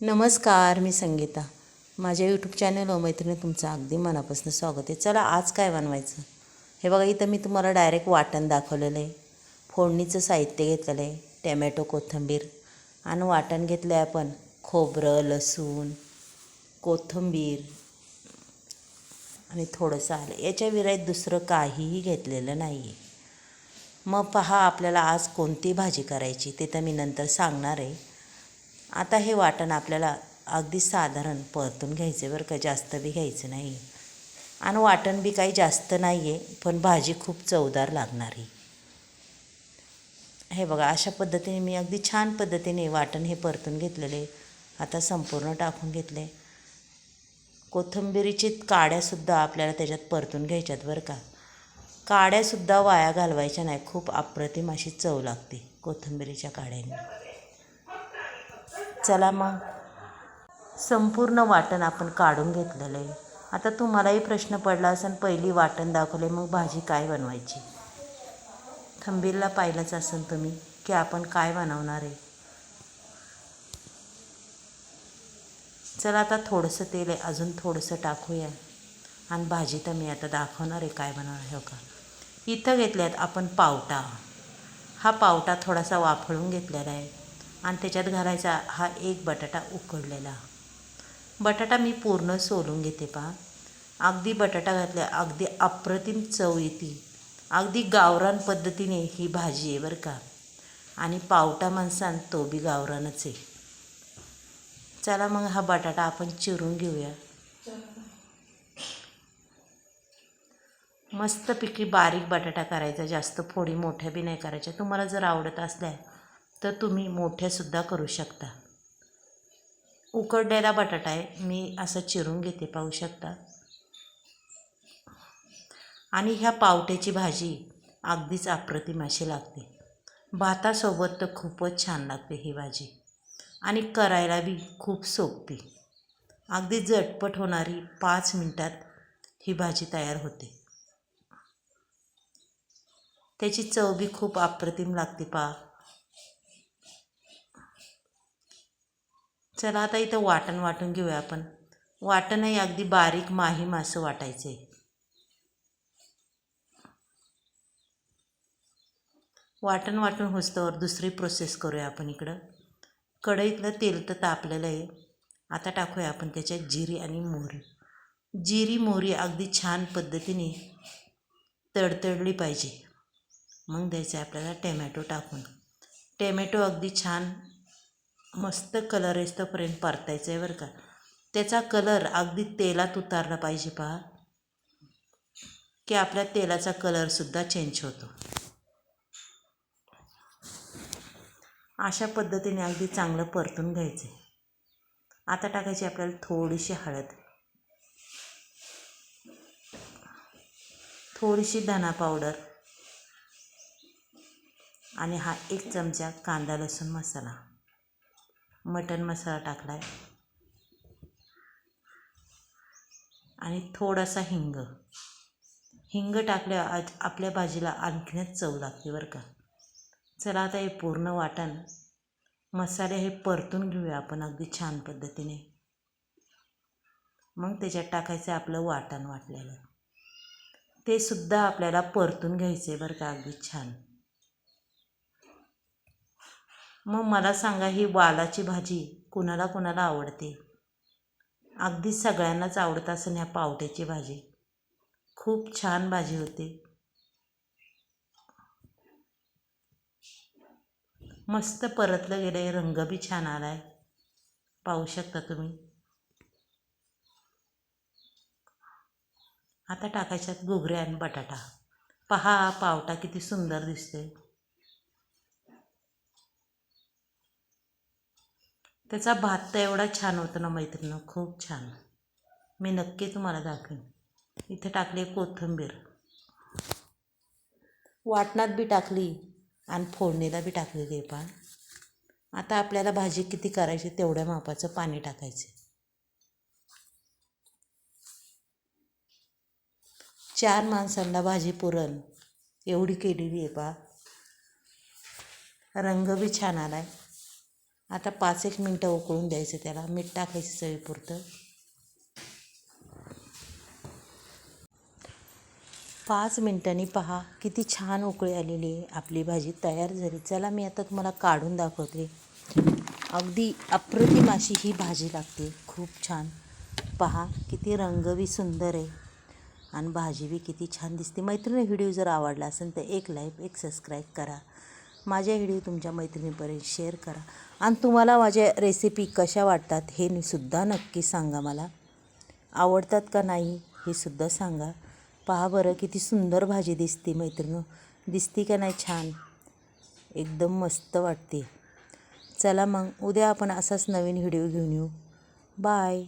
नमस्कार मी संगीता. माझ्या YouTube channel मैत्रिणी तुमचं अगदी मनापासून स्वागत आहे. चला आज काय बनवायचं? हे बघा इथं मी तुम्हाला डायरेक्ट वाटण दाखवलेलं आहे. फोडणीचं साहित्य घेतलेलं आहे टॅमॅटो कोथिंबीर. आणि वाटण घेतलं आहे आपण खोबरं लसूण कोथिंबीर. आणि थोडंसं आलं. याच्या विराईत दुसरं काहीही घेतलेलं नाही आहे मग पहा आपल्याला आज कोणती भाजी करायची ते तर मी नंतर सांगणार आहे. आता हे वाटण आपल्याला अगदी साधारण परतून घ्यायचं आहे बरं का जास्त बी घ्यायचं नाही. आणि वाटण बी काही जास्त नाही आहे पण भाजी खूप चवदार लागणार आहे. हे बघा अशा पद्धतीने मी अगदी छान पद्धतीने वाटण हे परतून घेतलेले आता संपूर्ण टाकून घेतले. कोथंबिरीची काड्यासुद्धा आपल्याला त्याच्यात परतून घ्यायच्यात बरं का. काड्यासुद्धा वाया घालवायच्या नाही खूप अप्रतिम अशी चव लागते कोथंबिरीच्या काड्यांनी. चला मग. संपूर्ण वाटण आपण काढून घेतलेलं आहे. आता तुम्हालाही प्रश्न पडला असेल पहिली वाटण दाखवले मग भाजी काय बनवायची? थंबीरला पाहिलंच असेल तुम्ही की आपण काय बनवणार आहे. चला आता थोडंसं तेल आहे अजून थोडंसं टाकूया. आणि भाजी तर मी आता दाखवणार आहे काय बनवणार हो का? इथं घेतल्यात आपण पावटा. हा पावटा थोडासा वाफळून घेतलेला आहे. आणि त्याच्यात घालायचा हा एक बटाटा उकडलेला. बटाटा मी पूर्ण सोलून घेते पहा. अगदी बटाटा घातल्या अगदी अप्रतिम चव येते. अगदी गावरान पद्धतीने ही भाजी आहे बरं का. आणि पावटा माणसान तो बी गावरानच आहे. चला मग हा बटाटा आपण चिरून घेऊया. मस्तपैकी बारीक बटाटा करायचा जास्त फोडी मोठ्या बी नाही करायच्या. तुम्हाला जर आवडत असल्या तर तुम्ही मोठ्यासुद्धा करू शकता. उकडलेला बटाटा आहे मी असं चिरून घेते पाहू शकता. आणि ह्या पावट्याची भाजी अगदीच अप्रतिम अशी लागते. भातासोबत तर खूपच छान लागते ही भाजी. आणि करायला बी खूप सोपी. अगदी झटपट होणारी पाच मिनटात ही भाजी तयार होते. त्याची चव बी खूप अप्रतिम लागते पा चला आता इथं वाटण वाटून घेऊया आपण. वाटणही अगदी बारीक माहीम असं वाटायचं आहे वाटण वाटून होस्तवर दुसरी प्रोसेस करूया आपण इकडं. कढईतलं तेल तर तापलेलं आहे. आता टाकूया आपण त्याच्यात जिरी आणि मोहरी. जिरी मोहरी अगदी छान पद्धतीने तडतडली पाहिजे. मग द्यायचं आहे आपल्याला टॅमॅटो टाकून. टॅमॅटो अगदी छान मस्त कलर येतोपर्यंत परतायचं आहे बरं का. त्याचा कलर अगदी तेलात उतारला पाहिजे पहा. की आपल्या तेलाचा कलरसुद्धा चेंज होतो. अशा पद्धतीने अगदी चांगलं परतून घ्यायचं आहे आता टाकायची आपल्याला थोडीशी हळद. थोडीशी धना पावडर. आणि हा एक चमचा कांदा लसूण मसाला. मटन मसाला टाकला आहे आणि थोडासा हिंग. हिंग टाकल्या आज आपल्या भाजीला आणखीनच चव लागते बरं का. चला आता हे पूर्ण वाटण. मसाले हे परतून घेऊया आपण अगदी छान पद्धतीने. मग त्याच्यात टाकायचं आपलं वाटण वाटलेलं. ते सुद्धा आपल्याला परतून घ्यायचं आहे बरं का अगदी छान. मग मला सांगा ही वालाची भाजी कुणाला कुणाला आवडते? अगदी सगळ्यांनाच आवडत असेल ह्या पावट्याची भाजी. खूप छान भाजी होते. मस्त परतलं गेलं आहे रंग बी छान आला आहे पाहू शकता तुम्ही. आता टाकायच्यात घुगऱ्या आणि बटाटा. पहा पावटा किती सुंदर दिसते त्याचा भात तर एवढा छान होता ना मैत्रिणं खूप छान. मी नक्की तुम्हाला दाखवेन. इथे टाकली कोथिंबीर. वाटणात बी टाकली आणि फोडणीला बी टाकलेली आहे पहा आता आपल्याला भाजी किती करायची तेवढ्या मापाचं पाणी टाकायचं. चार माणसांना भाजी पुरण. एवढी केलेली आहे पा रंग बी छान आला आहे आता पाच एक मिनटं उकळून द्यायचं त्याला. मीठ टाकायचं चवीपुरतं पाच मिनटांनी पहा किती छान उकळी आलेली आहे. आपली भाजी तयार झाली. चला मी आता तुम्हाला काढून दाखवते. अगदी अप्रतिम अशी ही भाजी लागते. खूप छान. पहा किती रंग बी सुंदर आहे. आणि भाजी बी किती छान दिसते. मैत्रिणी व्हिडिओ जर आवडला असेल तर एक लाईक एक सबस्क्राईब करा. माझ्या व्हिडिओ तुमच्या मैत्रिणीपर्यंत शेअर करा. आणि तुम्हाला माझ्या रेसिपी कशा वाटतात हे सुद्धा नक्की सांगा मला. आवडतात का नाही हे सुद्धा सांगा. पहा बरं किती सुंदर भाजी दिसते मैत्रिणी दिसते का नाही छान? एकदम मस्त वाटते. चला मग उद्या आपण असाच नवीन व्हिडिओ घेऊन येऊ. बाय.